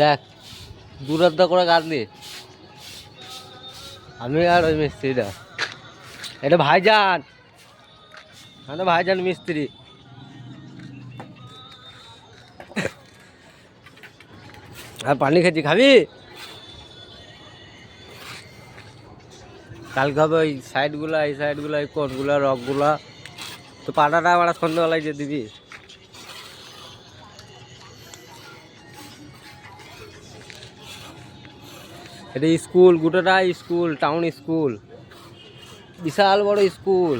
দেখ দূরত্ব করে কাঁদলি আমি আর ওই মিস্ত্রিটা। এটা ভাইজান। হ্যাঁ ভাইজান মিস্ত্রি। আর পানি খেয়েছি, খাবি? কালকে হবে ওই সাইডগুলা এই সাইডগুলা এই কোনগুলা রকগুলা তো পাটাটা আমার সন্ধ্যাবেলায় যে দিবি। এটা স্কুল, গোটাটা স্কুল টাউন স্কুল। বিশাল বড় স্কুল।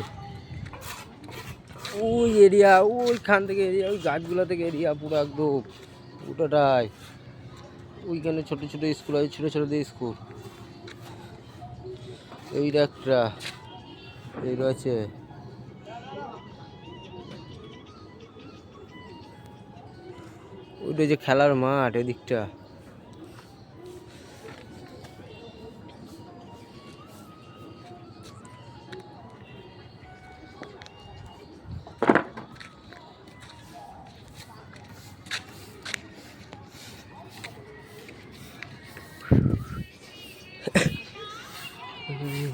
ওই এরিয়া ওইখান থেকে এরিয়া ওই গাছগুলো থেকে এরিয়া পুরো একদম, গোটাটাই। ওইখানে ছোট ছোট স্কুল আছে ছোটো ছোট স্কুল। এইটা একটা, এই রয়েছে। ওইটা যে খেলার মাঠ এদিকটা।